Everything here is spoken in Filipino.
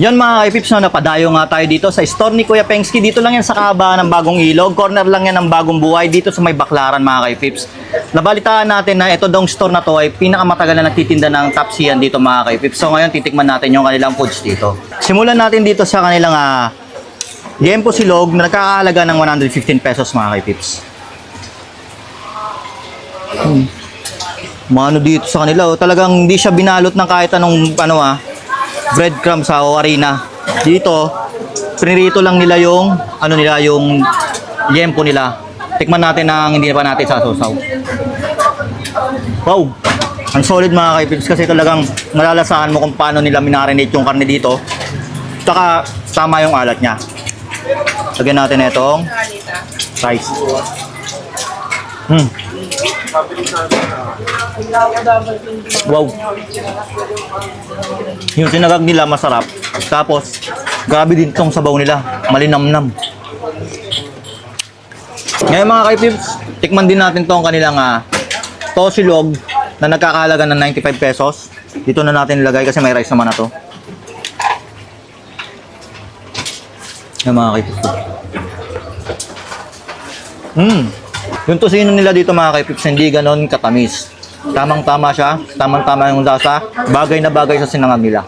Yan mga kaipips, no, napadayo nga tayo dito sa store ni Kuya Pengski. Dito lang yan sa kaba ng Bagong Ilog. Corner lang yan ng Bagong Buhay dito sa may Baklaran mga kaipips. Nabalitaan natin na ito dong store na to ay pinakamatagal na nagtitinda ng tapsiyan dito mga kaipips. So ngayon titikman natin yung kanilang foods dito. Simulan natin dito sa kanilang uh, Liempo Silog na nagkakahalaga ng 115 pesos mga kaipips. Hmm. Mano dito sa kanila, oh. talagang hindi siya binalot ng kahit anong ano ah, breadcrumbs sa o harina. Dito, prinirito lang nila yung ano nila yung liempo nila. Tikman natin ang hindi pa natin sasaw. Wow! Ang solid mga kaipips kasi talagang malalasahan mo kung paano nila minarinate yung karne dito. Tsaka tama yung alat niya. Lagyan natin itong rice. Hmm. Wow. Yung sinagag nila masarap. Tapos, grabe din tong sabaw nila. Malinamnam. Ngayon mga kaipips, tikman din natin tong kanilang uh, tosilog na nagkakahalaga ng 95 pesos. Dito na natin ilagay kasi may rice naman na to. Yan mga kaipips. Hmm. Yung tosino nila dito mga kaipips, hindi ganon katamis. Tamang-tama siya, tamang-tama yung lasa, bagay na bagay sa sinangag nila.